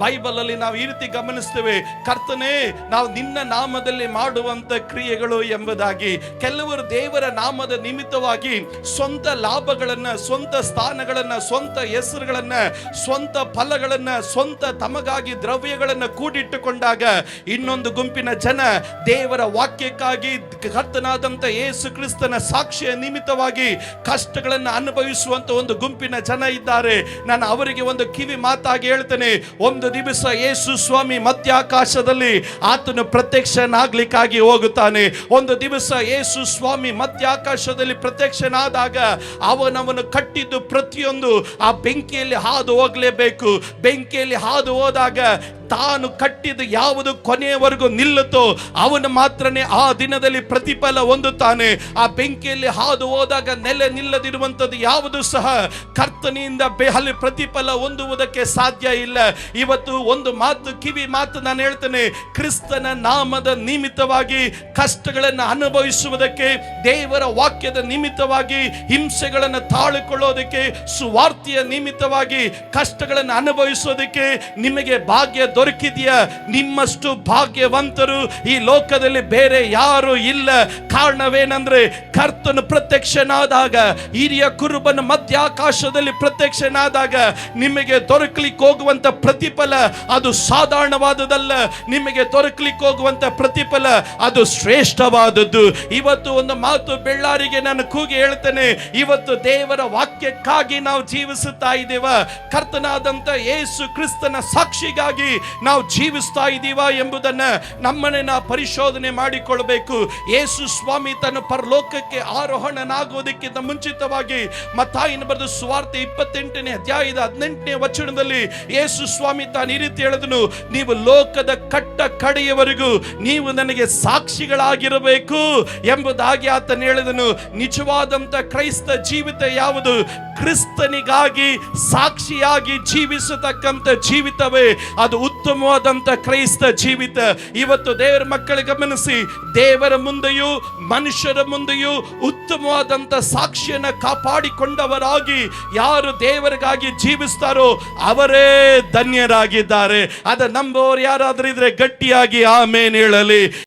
Bible ಅಲ್ಲಿ ನಾವು ಈ ರೀತಿ ಗಮನಿಸ್ತೇವೆ, ಕರ್ತನೇ, ನಾವು ನಿನ್ನ ನಾಮದಲ್ಲಿ ಮಾಡುವಂತ ಕ್ರಿಯೆಗಳು ಎಂಬುದಾಗಿ. ಕೆಲವರು ದೇವರ ನಾಮದ ನಿಮಿತ್ತವಾಗಿ ಸ್ವಂತ ಲಾಭಗಳನ್ನ, ಸ್ವಂತ ಸ್ಥಾನಗಳನ್ನ, ಸ್ವಂತ ಹೆಸರುಗಳನ್ನ, ಸ್ವಂತ ಫಲಗಳನ್ನ, ಸ್ವಂತ ತಮಗಾಗಿ ದ್ರವ್ಯಗಳನ್ನ ಕೂಡಿಟ್ಟುಕೊಂಡಾಗ ಇನ್ನೊಂದು ಗುಂಪಿನ ಜನ ದೇವರ ವಾಕ್ಯಕ್ಕಾಗಿ ಕರ್ತನಾದಂತ ಯೇಸು ಕ್ರಿಸ್ತನ ಸಾಕ್ಷಿಯ ನಿಮಿತ್ತವಾಗಿ ಕಷ್ಟಗಳನ್ನು ಅನುಭವಿಸುವಂತ ಒಂದು ಗುಂಪಿನ ಜನ ಇದ್ದಾರೆ. ನಾನು ಅವರಿಗೆ ಒಂದು ಕಿವಿ ಮಾತಾಗಿ ಹೇಳ್ತೇನೆ, ಒಂದು ದಿವಸ ಯೇಸು ಸ್ವಾಮಿ ಮಧ್ಯಾಕಾಶದಲ್ಲಿ ಆತನು ಪ್ರತ್ಯಕ್ಷನಾಗ್ಲಿಕ್ಕಾಗಿ ಹೋಗುತ್ತಾನೆ. ಒಂದು ದಿವಸ ಯೇಸು ಸ್ವಾಮಿ ಮಧ್ಯಾಕಾಶದಲ್ಲಿ ಪ್ರತ್ಯಕ್ಷನಾದಾಗ ಅವನವನು ಕಟ್ಟಿದ್ದು ಪ್ರತಿಯೊಂದು ಆ ಬೆಂಕಿಯಲ್ಲಿ ಹಾದು ಹೋಗಲೇಬೇಕು. ಬೆಂಕಿಯಲ್ಲಿ ಹಾದು ಹೋದಾಗ ತಾನು ಕಟ್ಟಿದ ಯಾವುದು ಕೊನೆಯವರೆಗೂ ನಿಲ್ಲುತ್ತೋ ಅವನು ಮಾತ್ರನೇ ಆ ದಿನದಲ್ಲಿ ಪ್ರತಿಫಲ ಹೊಂದುತ್ತಾನೆ. ಆ ಬೆಂಕಿಯಲ್ಲಿ ಹಾದು ಹೋದಾಗ ನೆಲೆ ನಿಲ್ಲದಿರುವಂಥದ್ದು ಯಾವುದು ಸಹ ಕರ್ತನೆಯಿಂದ ಬೆಹಲಿ ಪ್ರತಿಫಲ ಹೊಂದುವುದಕ್ಕೆ ಸಾಧ್ಯ ಇಲ್ಲ. ಇವತ್ತು ಒಂದು ಮಾತು, ಕಿವಿ ಮಾತು ನಾನು ಹೇಳ್ತೇನೆ. ಕ್ರಿಸ್ತನ ನಾಮದ ನಿಮಿತ್ತವಾಗಿ ಕಷ್ಟಗಳನ್ನು ಅನುಭವಿಸುವುದಕ್ಕೆ, ದೇವರ ವಾಕ್ಯದ ನಿಮಿತ್ತವಾಗಿ, ಹಿಂಸೆಗಳನ್ನು ತಾಳಿಕೊಳ್ಳೋದಕ್ಕೆ, ಸುವಾರ್ತೆಯ ನಿಮಿತ್ತವಾಗಿ ಕಷ್ಟಗಳನ್ನು ಅನುಭವಿಸೋದಕ್ಕೆ ನಿಮಗೆ ಭಾಗ್ಯ ದೊರಕಿದೆಯಾ? ನಿಮ್ಮಷ್ಟು ಭಾಗ್ಯವಂತರು ಈ ಲೋಕದಲ್ಲಿ ಬೇರೆ ಯಾರು ಇಲ್ಲ. ಕಾರಣವೇನಂದ್ರೆ ಕರ್ತನು ಪ್ರತ್ಯಕ್ಷನಾದಾಗ, ಹಿರಿಯ ಕುರುಬನ ಮಧ್ಯಾಕಾಶದಲ್ಲಿ ಪ್ರತ್ಯಕ್ಷನಾದಾಗ ನಿಮಗೆ ದೊರಕಲಿಕ್ಕೆ ಹೋಗುವಂತ ಪ್ರತಿಫಲ ಅದು ಸಾಧಾರಣವಾದದಲ್ಲ ನಿಮಗೆ ದೊರಕಲಿಕ್ಕೆ ಹೋಗುವಂತ ಪ್ರತಿಫಲ ಅದು ಶ್ರೇಷ್ಠವಾದದ್ದು. ಇವತ್ತು ಒಂದು ಮಾತು ಬೆಳ್ಳಾರಿಗೆ ನಾನು ಕೂಗಿ ಹೇಳ್ತೇನೆ. ಇವತ್ತು ದೇವರ ವಾಕ್ಯಕ್ಕಾಗಿ ನಾವು ಜೀವಿಸುತ್ತಾ ಇದ್ದೇವ? ಕರ್ತನಾದಂತ ಯೇಸು ಕ್ರಿಸ್ತನ ಸಾಕ್ಷಿಗಾಗಿ ನಾವು ಜೀವಿಸ್ತಾ ಇದ್ದೀವ ಎಂಬುದನ್ನ ನಮ್ಮನ್ನೇ ನಾವು ಪರಿಶೋಧನೆ ಮಾಡಿಕೊಳ್ಳಬೇಕು. ಯೇಸು ಸ್ವಾಮಿ ತನ್ನ ಪರಲೋಕಕ್ಕೆ ಆರೋಹಣನಾಗುವುದಕ್ಕಿಂತ ಮುಂಚಿತವಾಗಿ ಮತ್ತಾಯಿನ ಬರೆದ ಸುವಾರ್ತೆ ಇಪ್ಪತ್ತೆಂಟನೇ ಅಧ್ಯಾಯದ ಹದಿನೆಂಟನೇ ವಚನದಲ್ಲಿ ಯೇಸು ಸ್ವಾಮಿ ತಾನು ಈ ರೀತಿ ಹೇಳಿದನು, ನೀವು ಲೋಕದ ಕಟ್ಟ ಕಡೆಯವರೆಗೂ ನೀವು ನನಗೆ ಸಾಕ್ಷಿಗಳಾಗಿರಬೇಕು ಎಂಬುದಾಗಿ ಆತನು ಹೇಳಿದನು. ನಿಜವಾದಂತ ಕ್ರೈಸ್ತ ಜೀವಿತ ಯಾವುದು? ಕ್ರಿಸ್ತನಿಗಾಗಿ ಸಾಕ್ಷಿಯಾಗಿ ಜೀವಿಸತಕ್ಕಂತ ಜೀವಿತವೇ. ಅದು ಉತ್ತಮವಾದಂತ ಕ್ರೈಸ್ತ ಜೀವಿತ. ಇವತ್ತು ದೇವರ ಮಕ್ಕಳಿಗೆ ಗಮನಿಸಿ, ದೇವರ ಮುಂದೆಯೂ, ಮನುಷ್ಯರ ಮುಂದೆಯೂ ಉತ್ತಮವಾದಂತ ಸಾಕ್ಷಿಯನ್ನ ಕಾಪಾಡಿಕೊಂಡವರಾಗಿ ಯಾರು ದೇವರಿಗಾಗಿ ಜೀವಿಸ್ತಾರೋ ಅವರೇ ಧನ್ಯರಾಗಿದ್ದಾರೆ. ಅದ ನಂಬುವವರು ಯಾರಾದ್ರೂ ಇದ್ರೆ ಗಟ್ಟಿಯಾಗಿ ಆಮೇನ್ ಹೇಳಲಿ.